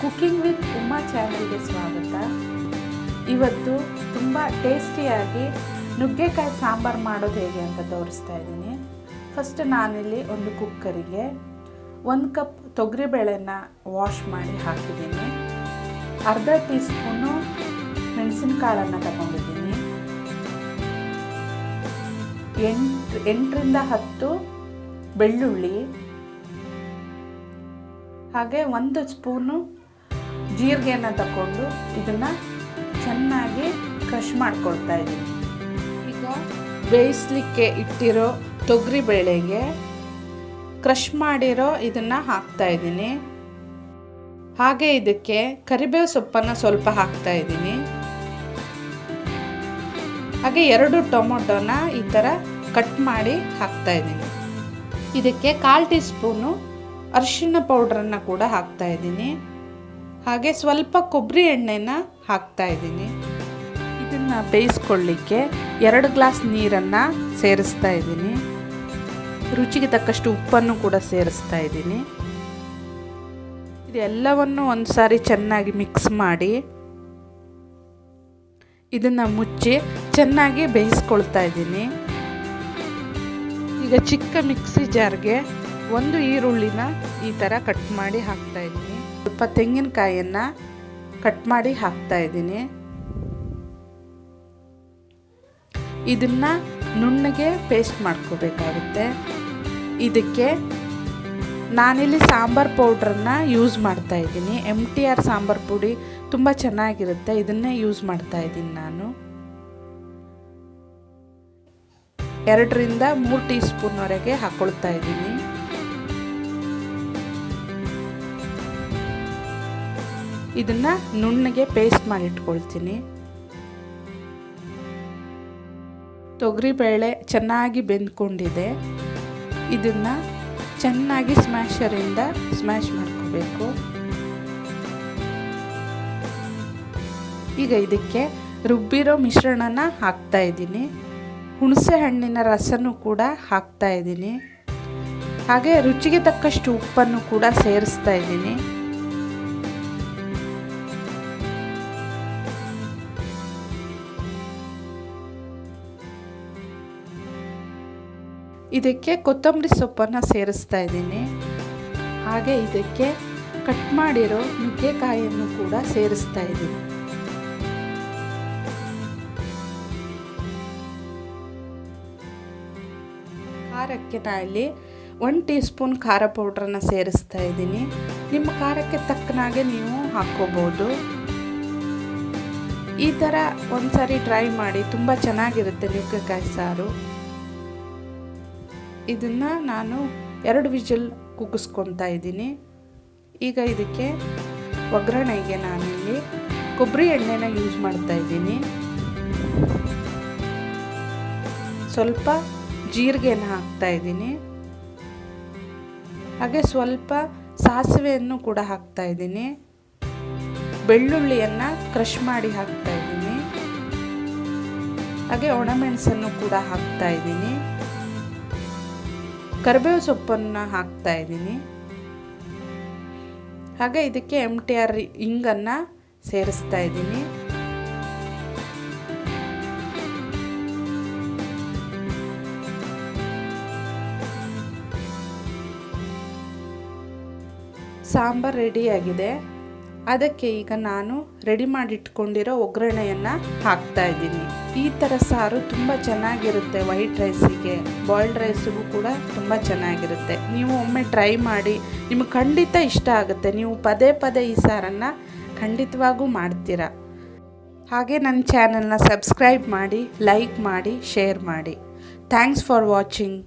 Cooking with Uma ಚಾನಲ್ಗೆ ಸ್ವಾಗತ. ಇವತ್ತು ತುಂಬ ಟೇಸ್ಟಿಯಾಗಿ ನುಗ್ಗೆಕಾಯಿ ಸಾಂಬಾರು ಮಾಡೋದು ಹೇಗೆ ಅಂತ ತೋರಿಸ್ತಾ ಇದ್ದೀನಿ. ಫಸ್ಟ್ ನಾನಿಲ್ಲಿ ಒಂದು ಕುಕ್ಕರಿಗೆ ಒಂದು ಕಪ್ ತೊಗರಿಬೇಳೆನ ವಾಶ್ ಮಾಡಿ ಹಾಕಿದ್ದೀನಿ. ಅರ್ಧ ಟೀ ಸ್ಪೂನು ಮೆಣಸಿನಕಾಳನ್ನು ತಗೊಂಡಿದ್ದೀನಿ. ಎಂಟು, ಎಂಟರಿಂದ ಹತ್ತು ಬೆಳ್ಳುಳ್ಳಿ, ಹಾಗೆ ಒಂದು ಸ್ಪೂನು ಜೀರಿಗೆನ ತಗೊಂಡು ಇದನ್ನು ಚೆನ್ನಾಗಿ ಕ್ರಷ್ ಮಾಡ್ಕೊಳ್ತಾ ಇದ್ದೀನಿ. ಈಗ ಬೇಯಿಸ್ಲಿಕ್ಕೆ ಇಟ್ಟಿರೋ ತೊಗರಿ ಬೇಳೆಗೆ ಕ್ರಷ್ ಮಾಡಿರೋ ಇದನ್ನು ಹಾಕ್ತಾ ಇದ್ದೀನಿ. ಹಾಗೆ ಇದಕ್ಕೆ ಕರಿಬೇವು ಸೊಪ್ಪನ್ನು ಸ್ವಲ್ಪ ಹಾಕ್ತಾ ಇದ್ದೀನಿ. ಹಾಗೆ ಎರಡು ಟೊಮೊಟೊನ ಈ ಥರ ಕಟ್ ಮಾಡಿ ಹಾಕ್ತಾ ಇದ್ದೀನಿ. ಇದಕ್ಕೆ ಕಾಲು ಟೀ ಸ್ಪೂನು ಅರಿಶಿಣ ಪೌಡ್ರನ್ನು ಕೂಡ ಹಾಕ್ತಾ ಇದ್ದೀನಿ. ಹಾಗೆ ಸ್ವಲ್ಪ ಕೊಬ್ಬರಿ ಎಣ್ಣೆನ ಹಾಕ್ತಾ ಇದ್ದೀನಿ. ಇದನ್ನು ಬೇಯಿಸ್ಕೊಳ್ಳಿಕ್ಕೆ ಎರಡು ಗ್ಲಾಸ್ ನೀರನ್ನು ಸೇರಿಸ್ತಾ ಇದ್ದೀನಿ. ರುಚಿಗೆ ತಕ್ಕಷ್ಟು ಉಪ್ಪನ್ನು ಕೂಡ ಸೇರಿಸ್ತಾ ಇದ್ದೀನಿ. ಇದೆಲ್ಲವನ್ನು ಒಂದು ಸಾರಿ ಚೆನ್ನಾಗಿ ಮಿಕ್ಸ್ ಮಾಡಿ ಇದನ್ನು ಮುಚ್ಚಿ ಚೆನ್ನಾಗಿ ಬೇಯಿಸ್ಕೊಳ್ತಾ ಇದ್ದೀನಿ. ಈಗ ಚಿಕ್ಕ ಮಿಕ್ಸಿ ಜಾರ್ಗೆ ಒಂದು ಈರುಳ್ಳಿನ ಈ ಥರ ಕಟ್ ಮಾಡಿ ಹಾಕ್ತಾ ಇದ್ದೀನಿ. ಸ್ವಲ್ಪ ತೆಂಗಿನಕಾಯಿಯನ್ನು ಕಟ್ ಮಾಡಿ ಹಾಕ್ತಾ ಇದ್ದೀನಿ. ಇದನ್ನು ನುಣ್ಣಗೆ ಪೇಸ್ಟ್ ಮಾಡ್ಕೋಬೇಕಾಗುತ್ತೆ. ಇದಕ್ಕೆ ನಾನಿಲ್ಲಿ ಸಾಂಬಾರ್ ಪೌಡ್ರನ್ನು ಯೂಸ್ ಮಾಡ್ತಾ ಇದ್ದೀನಿ. ಎಂ ಟಿ ಆರ್ ಸಾಂಬಾರ್ ಪುಡಿ ತುಂಬ ಚೆನ್ನಾಗಿರುತ್ತೆ. ಇದನ್ನೇ ಯೂಸ್ ಮಾಡ್ತಾ ಇದ್ದೀನಿ ನಾನು. ಎರಡರಿಂದ ಮೂರು ಟೀ ಸ್ಪೂನ್ವರೆಗೆ ಹಾಕ್ಕೊಳ್ತಾ ಇದ್ದೀನಿ. ಇದನ್ನು ನುಣ್ಣಗೆ ಪೇಸ್ಟ್ ಮಾಡಿಟ್ಕೊಳ್ತೀನಿ. ತೊಗರಿಬೇಳೆ ಚೆನ್ನಾಗಿ ಬೆಂದ್ಕೊಂಡಿದೆ. ಇದನ್ನು ಚೆನ್ನಾಗಿ ಸ್ಮ್ಯಾಶರಿಂದ ಸ್ಮ್ಯಾಶ್ ಮಾಡ್ಕೋಬೇಕು. ಈಗ ಇದಕ್ಕೆ ರುಬ್ಬಿರೋ ಮಿಶ್ರಣನ ಹಾಕ್ತಾ ಇದ್ದೀನಿ. ಹುಣಸೆ ಹಣ್ಣಿನ ರಸನೂ ಕೂಡ ಹಾಕ್ತಾ ಇದ್ದೀನಿ. ಹಾಗೆ ರುಚಿಗೆ ತಕ್ಕಷ್ಟು ಉಪ್ಪನ್ನು ಕೂಡ ಸೇರಿಸ್ತಾ ಇದ್ದೀನಿ. ಇದಕ್ಕೆ ಕೊತ್ತಂಬರಿ ಸೊಪ್ಪನ್ನು ಸೇರಿಸ್ತಾ ಇದ್ದೀನಿ. ಹಾಗೆ ಇದಕ್ಕೆ ಕಟ್ ಮಾಡಿರೋ ನುಗ್ಗೆಕಾಯಿಯನ್ನು ಕೂಡ ಸೇರಿಸ್ತಾ ಇದ್ದೀನಿ. ಖಾರಕ್ಕೆ ನಾನಲ್ಲಿ ಒನ್ ಟೀ ಸ್ಪೂನ್ ಖಾರ ಪೌಡ್ರನ್ನು ಸೇರಿಸ್ತಾ ಇದ್ದೀನಿ. ನಿಮ್ಮ ಖಾರಕ್ಕೆ ತಕ್ಕನಾಗೆ ನೀವು ಹಾಕ್ಕೋಬೋದು. ಈ ಥರ ಒಂದ್ಸರಿ ಟ್ರೈ ಮಾಡಿ, ತುಂಬ ಚೆನ್ನಾಗಿರುತ್ತೆ ನುಗ್ಗೆಕಾಯಿ ಸಾರು. ಇದನ್ನು ನಾನು ಎರಡು ವಿಜಲ್ ಕುಗ್ಗಿಸ್ಕೊತಾ ಇದ್ದೀನಿ. ಈಗ ಇದಕ್ಕೆ ಒಗ್ಗರಣೆಗೆ ನಾನಿಲ್ಲಿ ಕೊಬ್ಬರಿ ಎಣ್ಣೆನ ಯೂಸ್ ಮಾಡ್ತಾ ಇದ್ದೀನಿ. ಸ್ವಲ್ಪ ಜೀರಿಗೆನ ಹಾಕ್ತಾ ಇದ್ದೀನಿ. ಹಾಗೆ ಸ್ವಲ್ಪ ಸಾಸಿವೆಯನ್ನು ಕೂಡ ಹಾಕ್ತಾ ಇದ್ದೀನಿ. ಬೆಳ್ಳುಳ್ಳಿಯನ್ನು ಕ್ರಷ್ ಮಾಡಿ ಹಾಕ್ತಾ ಇದ್ದೀನಿ. ಹಾಗೆ ಒಣಮೆಣಸನ್ನು ಕೂಡ ಹಾಕ್ತಾ ಇದ್ದೀನಿ. ಕರಿಬೇವು ಸೊಪ್ಪನ್ನು ಹಾಕ್ತಾ ಇದ್ದೀನಿ. ಹಾಗೆ ಇದಕ್ಕೆ ಎಂ ಟಿ ಆರ್ ಹಿಂಗನ್ನು ಸೇರಿಸ್ತಾ ಇದ್ದೀನಿ. ಸಾಂಬಾರು ರೆಡಿಯಾಗಿದೆ ಅದಕ್ಕೆ ಈಗ ನಾನು ರೆಡಿ ಮಾಡಿಟ್ಕೊಂಡಿರೋ ಒಗ್ಗರಣೆಯನ್ನು ಹಾಕ್ತಾ ಇದ್ದೀನಿ. ಈ ಥರ ಸಾರು ತುಂಬ ಚೆನ್ನಾಗಿರುತ್ತೆ ವೈಟ್ ರೈಸಿಗೆ ಬಾಯ್ಲ್ಡ್ ರೈಸಿಗೂ ಕೂಡ ತುಂಬ ಚೆನ್ನಾಗಿರುತ್ತೆ. ನೀವು ಒಮ್ಮೆ ಟ್ರೈ ಮಾಡಿ, ನಿಮಗೆ ಖಂಡಿತ ಇಷ್ಟ ಆಗುತ್ತೆ. ನೀವು ಪದೇ ಪದೇ ಈ ಸಾರನ್ನು ಖಂಡಿತವಾಗೂ ಮಾಡ್ತೀರಾ. ಹಾಗೆ ನನ್ನ ಚಾನಲ್ನ ಸಬ್ಸ್ಕ್ರೈಬ್ ಮಾಡಿ ಲೈಕ್ ಮಾಡಿ ಶೇರ್ ಮಾಡಿ. Thanks for watching